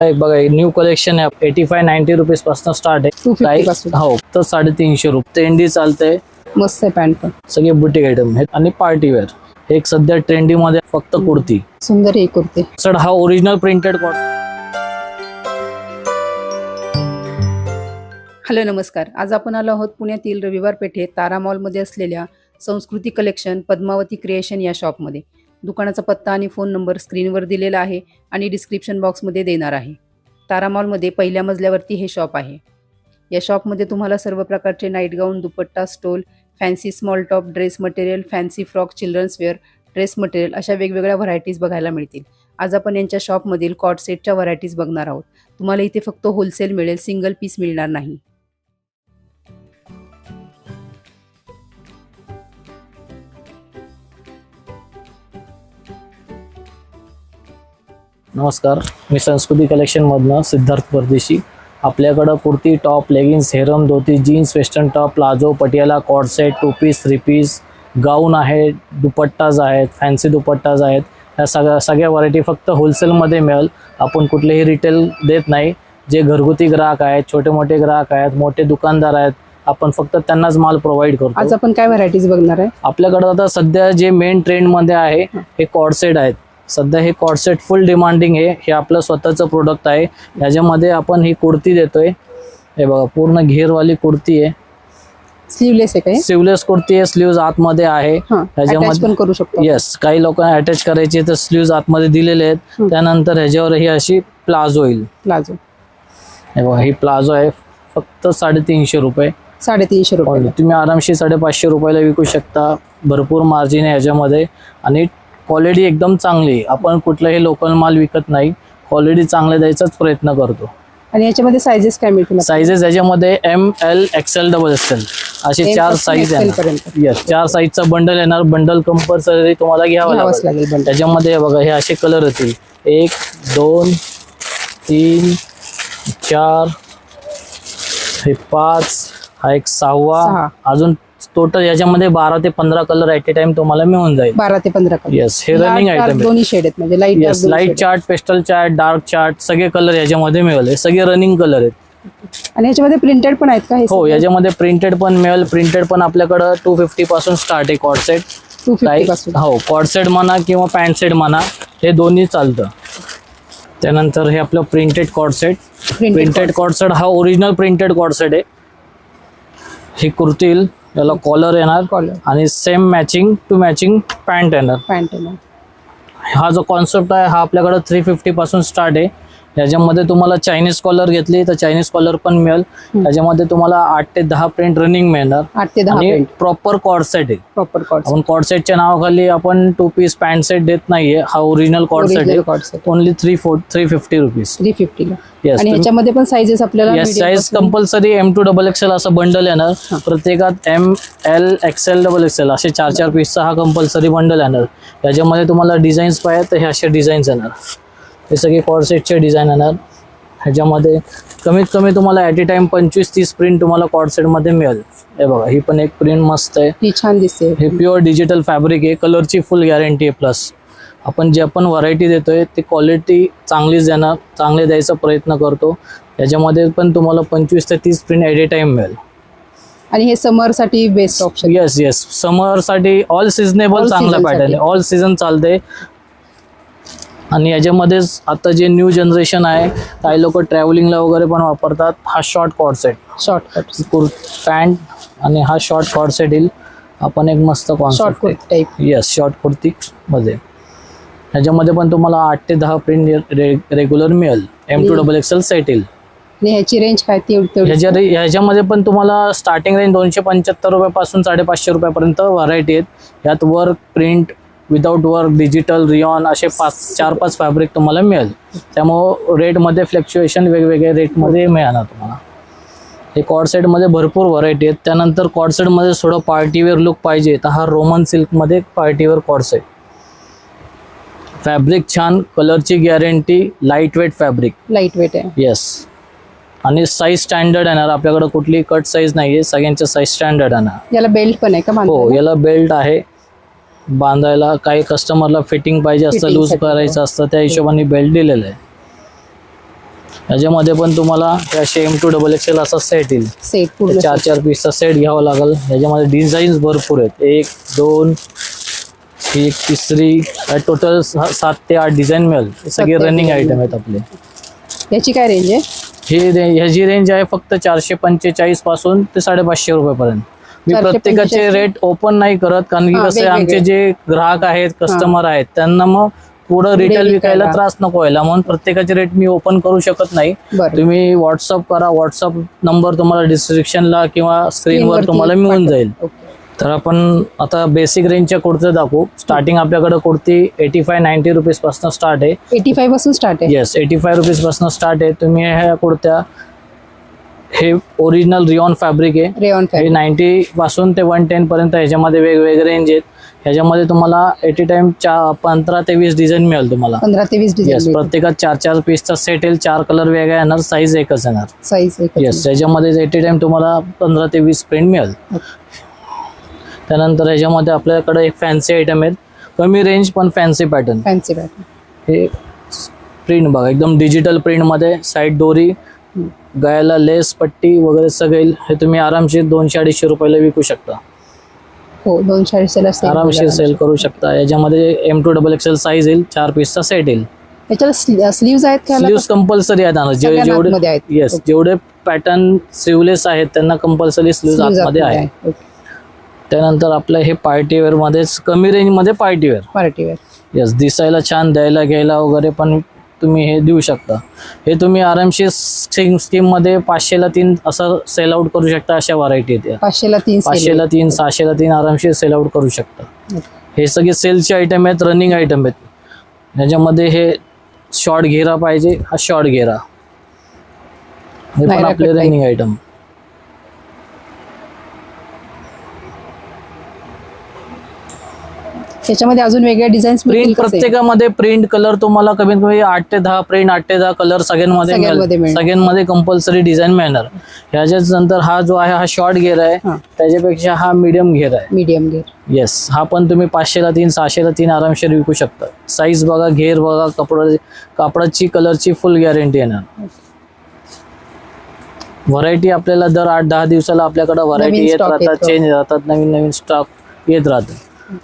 एक बघा new collection आहे. एटी फाय नाईन्टी रुपीजपासून स्टार्ट आहे. 250 काही- पासून. हो तर साडेतीनशे रुपये. ट्रेंडी चालते मस्त आहे पॅन्ट पण. सगळे बुटीक आयटम आहेत. आणि पार्टी वेअर एक सध्या ट्रेंडी मध्ये फक्त कुर्ती. सुंदर आहे कुर्ती. सर हा ओरिजिनल प्रिंटेड कॉट हॅलो नमस्कार. आज आपण आलो आहोत पुण्यातील रविवार पेठेत तारा मॉलमध्ये असलेल्या संस्कृती कलेक्शन पद्मावती क्रिएशन या शॉपमध्ये दुकानाचा पत्ता आणि फोन नंबर स्क्रीनवर दिलेला आहे आणि डिस्क्रिप्शन बॉक्समध्ये देणार आहे. तारा मॉलमध्ये पहिल्या मजल्यावरती हे शॉप आहे. या शॉपमध्ये तुम्हाला सर्व प्रकारचे night gown dupatta stole fancy small top dress material fancy frock children's wear dress material अशा वेगवेगळ्या व्हरायटीज बघायला मिळतील. आज आपण यांच्या शॉपमधील कॉट सेटच्या व्हरायटीज बघणार आहोत. तुम्हाला इथे फक्त होलसेल मिळेल सिंगल पीस मिळणार नाही. नमस्कार. मी संस्कृती कलेक्शन मधनं सिद्धार्थ परदेशी. आपल्याकडं kurti top leggings harem dhoti jeans western top palazzo Patiala cord set two piece three piece gown आहे दुपट्टाज आहेत फॅन्सी दुपट्टाज आहेत. ह्या सगळ्या सगळ्या व्हरायटी फक्त होलसेलमध्ये मिळेल. आपण कुठलेही रिटेल देत नाही. जे घरगुती ग्राहक आहेत छोटे मोठे ग्राहक आहेत मोठे दुकानदार आहेत आपण फक्त त्यांनाच माल प्रोव्हाइड करतो. आज आपण काय व्हरायटीज बघणार आहे? आपल्याकडे आता सध्या जे मेन ट्रेंडमध्ये आहे हे. कॉडसेट आहेत. सध्या हे कॉडसेट फुल डिमांडिंग आहे. हे आपलं स्वतःचं प्रोडक्ट आहे. ह्याच्यामध्ये आपण ही कुर्ती देतोय. हे बघा पूर्ण घेरवाली कुर्ती आहे. स्लीवलेस आहे काय स्लीवलेस कुर्ती आहे. स्लीव्ज आतमध्ये आहे. ह्याच्यामध्ये पण करू शकतो. येस काही लोकांना अटॅच करायचे तर स्लीव्ज आतमध्ये दिलेले आहेत. त्यानंतर ह्याच्यावर ही अशी प्लाझो येईल. प्लाझो. हे बघा ही प्लाझो आहे. फक्त साडेतीनशे रुपये. साडेतीनशे रुपये. तुम्ही आरामशी साडेपाचशे रुपयाला विकू शकता. भरपूर मार्जिन आहे ह्याच्यामध्ये. आणि क्वालिटी एकदम चांगली आपण कुठलाही लोकल माल विकत नाही. क्वालिटी चांगले द्यायचाच प्रयत्न करतो. आणि याच्यामध्ये सायझेस काय मिळतील? साईजेस याच्यामध्ये M L XL double XL असे चार साईज येस चार साईजचा बंडल येणार. बंडल कंपल्सरी तुम्हाला घ्यावं लागेल. त्याच्यामध्ये बघा हे असे कलर येतील. एक दोन तीन चार हे पाच हा एक सहावा. सहा. अजून टोटल याच्यामध्ये बारा ते पंधरा कलर ॲट ए टाइम तुम्हाला मिळून जाईल. बारा ते पंधरा कलर येस हे रनिंग आयटम दोन्ही शेड आहेत म्हणजे light yes light chart pastel chart dark chart सगळे कलर याच्यामध्ये मिळेल. सगळे रनिंग कलर आहेत. आणि याच्यामध्ये प्रिंटेड पण आहेत का हे याच्यामध्ये प्रिंटेड पण मिळेल. प्रिंटेड पण आपल्याकडं टू फिफ्टी पासून स्टार्ट आहे कॉड सेट टू फिफ्टी पासून. हो कॉड सेट म्हणा किंवा पॅन्ट सेट म्हणा हे दोन्ही चालतं. त्यानंतर हे आपलं printed cord set printed cord set हा ओरिजिनल प्रिंटेड कॉड सेट आहे. ही कुर्ती येईल याला कॉलर येणार कॉलर आणि same matching to matching pant येणार. पॅन्ट हा जो कॉन्सेप्ट आहे हा आपल्याकडे थ्री फिफ्टी पासून स्टार्ट आहे. याच्यामध्ये तुम्हाला चायनीज कॉलर घेतली तर चायनीज कॉलर पण मिळेल. त्याच्यामध्ये तुम्हाला आठ ते दहा प्रिंट रनिंग मिळणार. आठ ते दहा आणि प्रॉपर कॉर्ड सेट आहे. प्रॉपर कॉर्ड आपण कॉर्ड सेटच्या नावाखाली आपण टू पीस पॅन्ट सेट देत नाहीये. हा ओरिजिनल कॉर्ड सेट आहे. Only three four three fifty rupees three फिफ्टीला yes आणि ह्याच्यामध्ये पण साईजेस आपल्याला size compulsory M to double XL असं बंडल येणार. प्रत्येकात M L XL double XL असे चार चार पीसचा हा कंपल्सरी बंडल येणार. याच्यामध्ये तुम्हाला डिझाईन्स पाहिजे तर हे असे डिझाईन्स येणार. हे सगळे कॉर्डसेटचे डिझाईन येणार. ह्याच्यामध्ये कमीत कमी तुम्हाला ॲट ए टाइम पंचवीस तीस प्रिंट तुम्हाला कॉर्डसेटमध्ये मिळेल. हे बघा ही पण एक प्रिंट मस्त आहे. ही छान दिसते. हे प्युअर डिजिटल फॅब्रिक आहे. कलरची फुल गॅरंटी आहे प्लस आपण जे आपण व्हरायटी देतोय ते क्वालिटी चांगलीच देणार चांगले द्यायचा प्रयत्न करतो. याच्यामध्ये पण तुम्हाला पंचवीस ते तीस प्रिंट ॲट ए टाइम मिळेल. आणि हे समरसाठी बेस्ट ऑप्शन येस येस समरसाठी ऑल सिजनेबल चांगला पॅटर्न आहे. ऑल सीझन चालते आणि याच्यामध्येच आता जे न्यू जनरेशन आहे काही लोक ट्रॅव्हलिंगला वगैरे पण वापरतात. हा शॉर्ट कॉर्ड सेट शॉर्टकट कुर पॅन्ट आणि हा शॉर्ट कॉर्ड सेट येईल. आपण एक मस्त short kurti type yes short kurti मध्ये. ह्याच्यामध्ये पण तुम्हाला आठ ते दहा प्रिंट रेग्युलर मिळेल. M to double XL set येईल. ह्याची रेंज काय ह्याच्या ह्याच्यामध्ये पण तुम्हाला स्टार्टिंग रेंज दोनशे पंच्याहत्तर रुपयापासून साडेपाचशे रुपयापर्यंत व्हरायटी आहेत. यात work print without work digital rayon असे पाच चार पाच फॅब्रिक तुम्हाला मिळेल. त्यामुळं रेटमध्ये फ्लक्च्युएशन वेगवेगळ्या रेटमध्ये मिळणार तुम्हाला. हे कॉडसेटमध्ये भरपूर व्हरायटी आहेत. त्यानंतर कॉडसेटमध्ये थोडं पार्टीवेअर लुक पाहिजे. तर हा रोमन सिल्कमध्ये party wear cord set fabric छान कलरची guarantee light weight fabric light weight आहे. येस आणि साईज स्टँडर्ड येणार. आपल्याकडे कुठली कट साईज नाही आहे सगळ्यांच्या साईज स्टँडर्ड येणार. याला बेल्ट पण आहे का हो? याला बेल्ट आहे. बांधायला काही कस्टमरला फिटिंग पाहिजे असतं लूज करायचं असतं त्या हिशोबाने बेल्ट दिलेलं आहे. याच्यामध्ये पण तुम्हाला हे असे एम टू डबल एक्सेल असा सेट येईल. सेट पूर्ण चार चार पीसचा सेट घ्यावा लागेल. याच्यामध्ये डिझाईन्स भरपूर आहेत. एक दोन ही एक तिसरी टोटल सात ते आठ डिझाईन मिळेल. हे सगळे रनिंग आयटम आहेत आपले. याची काय रेंज आहे? ही ह्याची रेंज आहे फक्त चारशे पंचेचाळीसपासून ते साडेपाचशे रुपयापर्यंत. मी 445 प्रत्येकाचे रेट ओपन नाही करत कारण की कसं आमचे. जे ग्राहक आहेत कस्टमर आहेत त्यांना मग पुढं रिटेल विकायला. त्रास नको व्हायला. म्हणून प्रत्येकाचे रेट मी ओपन करू शकत नाही. तुम्ही व्हॉट्सअप करा. व्हॉट्सअप नंबर तुम्हाला डिस्क्रिप्शनला किंवा स्क्रीनवर तुम्हाला मिळून. जाईल. तर आपण आता बेसिक रेंजच्या कुर्त्या दाखवू. स्टार्टिंग आपल्याकडे कुर्ती एटी फाय नाईन्टी रुपीजपासून स्टार्ट आहे. 85 पासून स्टार्ट आहे. येस एटी फाय रुपीजपासून स्टार्ट आहे. तुम्ही ह्या कुर्त्या हे ओरिजिनल रिऑन फॅब्रिक आहे. रेऑन हे नाईन्टी पासून ते वन टेन पर्यंत ह्याच्यामध्ये वेगवेगळे रेंज आहेत. ह्याच्यामध्ये तुम्हाला एटी टाइम चार पंधरा ते वीस डिझाईन मिळेल तुम्हाला. पंधरा ते वीस येस डिझाईन प्रत्येकात चार चार पीसचा सेट येईल चार कलर वेगळा येणार साईज एकच येणार. साईज एक येस त्याच्यामध्ये एटी टाइम तुम्हाला पंधरा ते वीस प्रिंट मिळेल. त्यानंतर ह्याच्यामध्ये आपल्याकडे एक फॅन्सी आयटम आहेत. कमी रेंज पण फॅन्सी पॅटर्न फॅन्सी पॅटर्न हे प्रिंट बघा एकदम डिजिटल प्रिंटमध्ये साईड दोरी गळ्याला लेस पट्टी वगैरे सगळे. हे तुम्ही आरामशीर दोनशे अडीचशे रुपयाला विकू शकता. हो दोनशे अडीचशेला सेल आरामशीर सेल करू शकता. याच्यामध्ये M to double XL size येईल चार पीसचा सेट येईल. याच्याला स्लीव्ज आहेत का? स्लीव्स कंपल्सरी आहेत ना जे सगळ्या जेवढे आतमध्ये आहेत. Yes Okay. जेवढे पॅटर्न स्लीवलेस आहेत त्यांना कंपल्सरी स्लीव्स आतमध्ये आहे त्यानंतर आपलं हे पार्टी वेअर मध्येच कमी party wear party wear yes दिसायला छान द्यायला घ्यायला वगैरे पण तुम्ही हे देऊ शकता. हे तुम्ही आरामशीर स्कीम स्कीममध्ये पाचशेला तीन असं सेल आउट करू शकता अशा व्हरायटी आहेत पाचशेला तीन पाचशेला तीन सहाशेला तीन आरामशीर सेल आउट करू शकता. हे सगळे सेलचे आयटम आहेत रनिंग आयटम आहेत. ह्याच्यामध्ये हे शॉर्ट घेरा पाहिजे हा शॉर्ट घेरा. हे पण आपले रनिंग आयटम त्याच्यामध्ये अजून वेगळ्या डिझाईन्स प्रिंट प्रत्येकामध्ये प्रिंट कलर तुम्हाला कमीत कमी आठ ते दहा प्रिंट आठ ते दहा कलर सगळ्यांमध्ये सगळ्यांमध्ये मिळेल. मिळेल. सगळ्यांमध्ये कंपल्सरी डिझाईन मिळणार. ह्याच्याच नंतर हा जो आहे हा शॉर्ट घेर आहे. त्याच्यापेक्षा हा मीडियम घेर आहे. मीडियम गेअर येस हा पण तुम्ही पाचशेला तीन सहाशेला तीन आरामशीर विकू शकता. साईज बघा घेर बघा कपडा कापडाची कलरची फुल गॅरंटी येणार. व्हरायटी आपल्याला दर आठ दहा दिवसाला आपल्याकडे व्हरायटी येत राहतात. चेंज राहतात नवीन नवीन स्टॉक येत राहतात.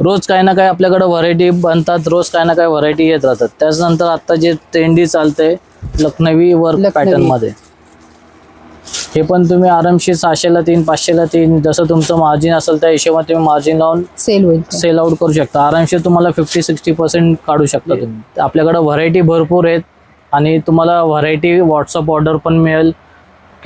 रोज काही ना काही आपल्याकडे व्हरायटी बनतात रोज काही ना काही व्हरायटी येत राहतात. त्याच्यानंतर आता जे ट्रेंडी चालतंय लखनवी वर्क. पॅटर्नमध्ये. हे पण तुम्ही आरामशीर सहाशेला तीन पाचशेला तीन जसं तुमचं मार्जिन असेल त्या हिशोबाने तुम्ही मार्जिन लावून सेल होईल. सेल आउट करू शकता. आरामशीर तुम्हाला फिफ्टी सिक्स्टी पर्सेंट काढू शकता तुम्ही. आपल्याकडे व्हरायटी भरपूर आहेत आणि तुम्हाला व्हरायटी व्हॉट्सअप ऑर्डर पण मिळेल.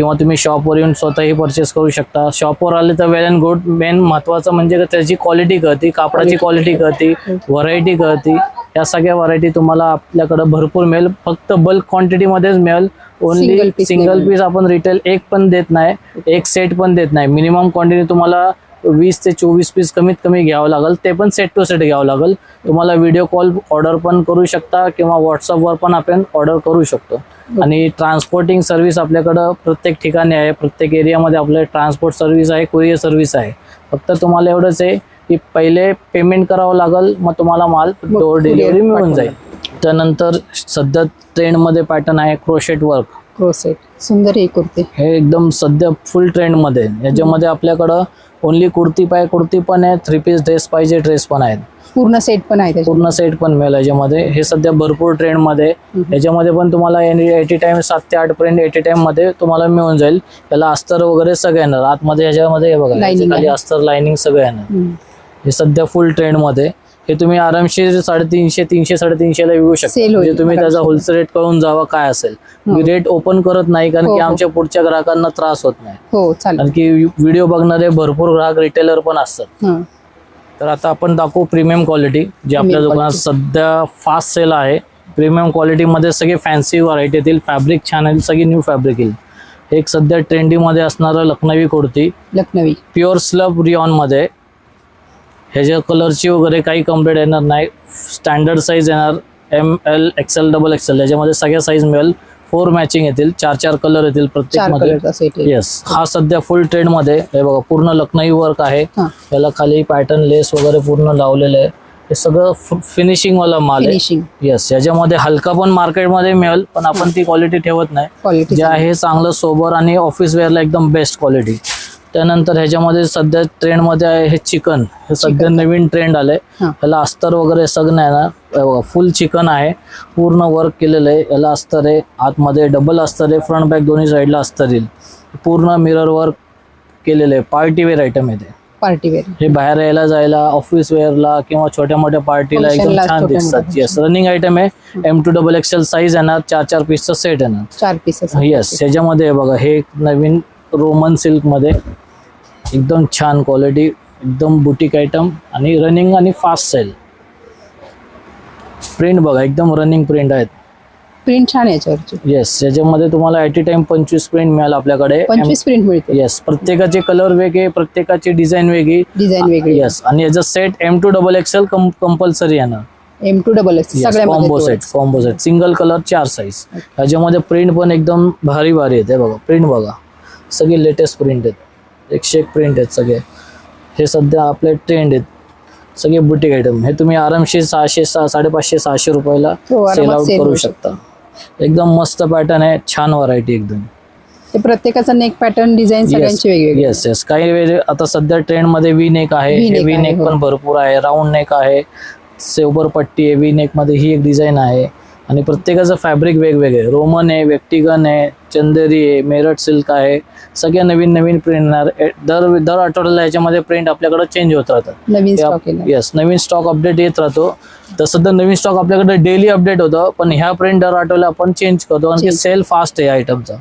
किंवा तुम्ही शॉपवर येऊन स्वतःही परचेस करू शकता. शॉपवर आले तर वेल अँड गुड मेन महत्त्वाचं म्हणजे त्याची क्वालिटी कळती कापडाची क्वालिटी कळती व्हरायटी कळती. या सगळ्या व्हरायटी तुम्हाला आपल्याकडे भरपूर मिळेल. फक्त बल्क क्वांटिटीमध्येच मिळेल. Only single. पीस आपण रिटेल एक पण देत नाही एक सेट पण देत नाही. मिनिमम क्वांटिटी तुम्हाला वीस ते चोवीस पीस कमीत कमी घ्यावं लागेल. ते पण सेट टू सेट घ्यावं लागेल. तुम्हाला व्हिडिओ कॉल ऑर्डर पण करू शकता किंवा व्हॉट्सअपवर पण आपण ऑर्डर करू शकतो. आणि ट्रान्सपोर्टिंग सर्व्हिस आपल्याकडं प्रत्येक ठिकाणी आहे. प्रत्येक एरियामध्ये आपलं ट्रान्सपोर्ट सर्व्हिस आहे कुरिअर सर्व्हिस आहे. फक्त तुम्हाला एवढंच आहे की पहिले पेमेंट करावं लागेल मग तुम्हाला माल courier डिलिव्हरी मिळून. जाईल. त्यानंतर सध्या ट्रेंडमध्ये पॅटर्न आहे क्रोशेट वर्क क्रोसेट सुंदर हे कुर्ते हे एकदम सध्या फुल ट्रेंडमध्ये आहे. याच्यामध्ये आपल्याकडं ओनली कुर्ती पाय कुर्ती पण आहे थ्री पीस ड्रेस पाहिजे ड्रेस पण आहेत पूर्ण सेट पण आहे त्याच्यात पूर्ण सेट पण मिळेल याच्यामध्ये हे सध्या भरपूर ट्रेंडमध्ये आहे. हम्म. याच्यामध्ये पण तुम्हाला एटी टाइम सात ते आठ पर्यंत एटी टाइममध्ये तुम्हाला मिळून जाईल त्याला अस्तर वगैरे सगळं येणार आतमध्ये ह्याच्यामध्ये हे बघा Lining याच्या खाली आहे. अस्तर लाइनिंग सगळं येणार हम्म. हे सध्या फुल ट्रेंडमध्ये हे तुम्ही आरामशीर साडेतीनशे तीनशे साडेतीनशेला विकू शकता. Sale होईल. म्हणजे तुम्ही त्याचा. होलसेल रेट कळून जावा काय असेल. मी हो. रेट ओपन करत नाही कारण हो, की हो. आमच्या पुढच्या ग्राहकांना त्रास होत नाही. हो चालेल. कारण की व्हिडिओ बघणारे भरपूर ग्राहक रिटेलर पण असतात. हं. तर आता आपण दाखवू प्रीमियम क्वालिटी जी आपल्या Premium दुकानात quality. सध्या फास्ट सेल आहे. प्रीमियम क्वालिटीमध्ये सगळे फॅन्सी व्हरायटी येतील. फॅब्रिक छान आहे सगळी न्यू फॅब्रिक येईल. एक सध्या ट्रेंडीमध्ये असणारं लखनवी कुर्ती. लखनवी. प्युअर स्लब रिऑनमध्ये ह्याच्या कलरची वगैरे काही कंप्लेंट येणार नाही. स्टँडर्ड साईज येणार. M L XL double XL याच्यामध्ये सगळ्या साईज मिळेल. फोर मॅचिंग येतील. चार चार कलर येतील सेट आहे येस हा सध्या फुल ट्रेंडमध्ये हे बघा पूर्ण लखनई वर्क आहे. याला खाली पॅटर्न लेस वगैरे पूर्ण लावलेलं आहे. हे सगळं फिनिशिंग वाला माल आहे. येस याच्यामध्ये हलका पण मार्केटमध्ये मिळेल पण आपण ती क्वालिटी ठेवत नाही. जे आहे चांगलं सोबर आणि ऑफिस वेअरला एकदम बेस्ट क्वालिटी त्यानंतर ह्याच्यामध्ये सध्या ट्रेंडमध्ये आहे हे चिकन. हे सध्या नवीन ट्रेंड आलंय. हा. याला अस्तर वगैरे सगळं नाही ना. फुल चिकन आहे. पूर्ण वर्क केलेलं आहे. याला अस्तर आहे. आतमध्ये डबल अस्तर आहे. फ्रंट बॅक दोन्ही साईडला अस्तर येईल. पूर्ण मिरर वर्क केलेलं आहे. पार्टी वेअर आयटम आहे ते. पार्टी वेअर हे बाहेर यायला जायला ऑफिस वेअरला किंवा छोट्या मोठ्या पार्टीला एकदम छान दिसतात. येस रनिंग आयटम आहे. M to double XL size येणार चार चार पीसचा सेट येणार चार पीसेस येस ह्याच्यामध्ये हे बघा हे एक नवीन रोमन सिल्कमध्ये. एकदम छान क्वालिटी एकदम बुटीक आयटम आणि रनिंग आणि फास्ट सेल प्रिंट बघा एकदम रनिंग प्रिंट आहेत. प्रिंट छान याच्यावरची. येस याच्यामध्ये तुम्हाला ॲट टाइम पंचवीस प्रिंट मिळाल आपल्याकडे. पंचवीस प्रिंट मिळते येस प्रत्येकाचे कलर वेगळे प्रत्येकाची डिझाईन वेगळी. डिझाइन वेगळी. येस आणि याचा set M to double XL compulsory येणार M to double X combo set combo set single colour चार साईज ह्याच्यामध्ये प्रिंट पण एकदम भारी भारी येते बघा. प्रिंट बघा. सगळे लेटेस्ट प्रिंट आहेत. एकशे एक प्रिंट आहेत सगळे. हे सध्या आपले ट्रेंड आहेत. सगळे बुटीक आयटम हे तुम्ही आरामशीर सहाशे सहा साडेपाचशे सहाशे रुपयाला हो, सेल आउट sale करू शकता. एकदम मस्त पॅटर्न आहे. छान व्हरायटी एकदम. प्रत्येकाचा नेक पॅटर्न डिझाईन सगळ्यांची येस येस काही वेळ आता सध्या ट्रेंडमध्ये वी नेक आहे. वी नेक हो. पण भरपूर आहे. राऊंड नेक आहे. सेवर पट्टी आहे. वी नेकमध्ये ही एक डिझाईन आहे. आणि प्रत्येकाचं फॅब्रिक वेगवेगळे. रोमन आहे व्यक्तिगन आहे चंदेरी आहे मेरठ सिल्क आहे. सगळ्या नवीन नवीन प्रिंट येणार. दर दर आठवड्याला याच्यामध्ये प्रिंट आपल्याकडे चेंज होत राहतात. नवीन स्टॉक केला येस नवीन स्टॉक अपडेट येत राहतो. तसं तर नवीन स्टॉक आपल्याकडे डेली अपडेट होतं पण ह्या प्रिंट दर आठवड्याला आपण चेंज करतो आणि. सेल फास्ट आहे आयटमचा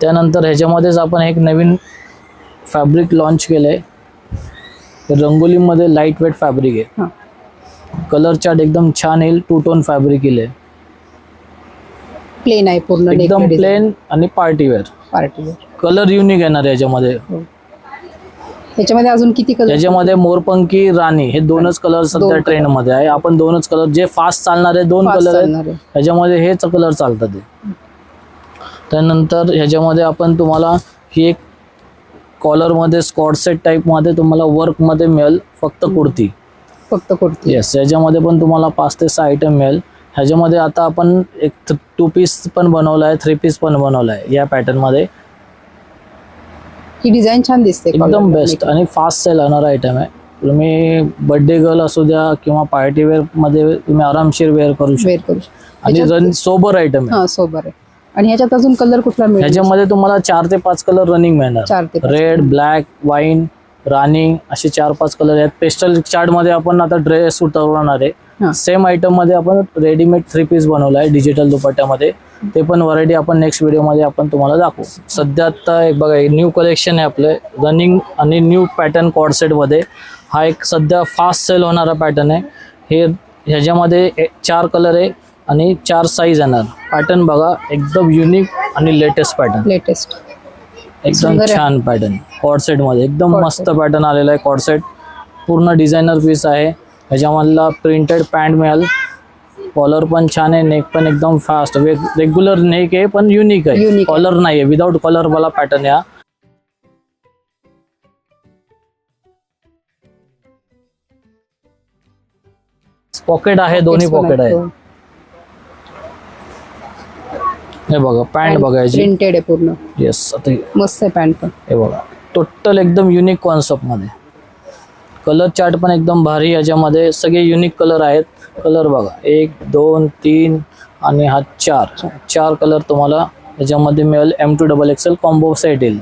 त्यानंतर ह्याच्यामध्येच आपण एक नवीन फॅब्रिक लॉन्च केलं आहे रंगोलीमध्ये लाइट वेट फॅब्रिक आहे कलर चार्ट एकदम छान येईल टू टोन फॅब्रिक येईल. प्लेन आहे पूर्ण एकदम प्लेन आणि party wear party wear colour unique येणार याच्यामध्ये. याच्यामध्ये अजून किती कलर याच्यामध्ये मोरपंखी राणी हे दोनच कलर सध्या ट्रेंडमध्ये आहे. आपण दोनच कलर जे फास्ट चालणारे दोन कलर आहेत ह्याच्यामध्ये हेच कलर चालतात ते. त्यानंतर ह्याच्यामध्ये आपण तुम्हाला ही एक कॉलरमध्ये स्कॉट सेट टाईपमध्ये तुम्हाला वर्कमध्ये मिळेल फक्त कुर्ती. फक्त कुर्ती. येस याच्यामध्ये पण तुम्हाला पाच ते सहा आयटम मिळेल. ह्याच्यामध्ये आता आपण एक टू पीस पण बनवला आहे थ्री पीस पण बनवला आहे या पॅटर्नमध्ये ही डिझाईन छान दिसते एकदम बेस्ट. आणि फास्ट सेल होणारा आयटम आहे तुम्ही बर्थडे गर्ल असू द्या किंवा पार्टी वेअरमध्ये तुम्ही आरामशीर वेअर करू शकता. आणि रन सोबर आयटम आहे हा सोबर आहे आणि ह्याच्यात अजून कलर कुठला मिळेल ह्याच्यामध्ये तुम्हाला चार ते पाच कलर रनिंग मिळणार. रेड ब्लॅक वाईन राणी असे चार पाच कलर आहेत पेस्टल चार्टमध्ये आपण आता ड्रेस उतरवणार. आहे सेम आयटममध्ये आपण रेडीमेड थ्री पीस बनवलं आहे डिजिटल दुपट्ट्यामध्ये. ते पण व्हरायटी आपण नेक्स्ट व्हिडिओमध्ये आपण तुम्हाला दाखवू. सध्या आता एक बघा न्यू कलेक्शन आहे आपलं. रनिंग आणि न्यू पॅटर्न कॉडमध्ये. हा एक सध्या फास्ट सेल होणारा पॅटर्न आहे. हे ह्याच्यामध्ये चार कलर आहे आणि चार साईज येणार. पॅटर्न बघा एकदम युनिक आणि लेटेस्ट पॅटर्न लेटेस्ट एकदम. छान पॅटर्न कॉडसेटमध्ये. एकदम मस्त पॅटर्न आलेला आहे कॉडसेट पूर्ण डिझायनर पीस आहे. ह्याच्यामधला प्रिंटेड पॅन्ट मिळाल कॉलर पण छान आहे नेक पण एकदम फास्ट रेग्युलर नेक आहे पण युनिक आहे. कॉलर नाही आहे विदाऊट कॉलर वाला पॅटर्न या. पॉकेट आहे दोन्ही पॉकेट आहे. हे. बघा पॅन्ट बघायची प्रिंटेड आहे पूर्ण. येस मस्त आहे पॅन्ट पण. हे बघा. टोटल एकदम युनिक कॉन्सेप्टमध्ये कलर चार्ट पण एकदम भारी याच्यामध्ये सगळे युनिक कलर आहेत. कलर बघा. एक दोन तीन आणि हा चार. चार कलर तुम्हाला याच्यामध्ये मिळेल. M to double XL combo set येईल.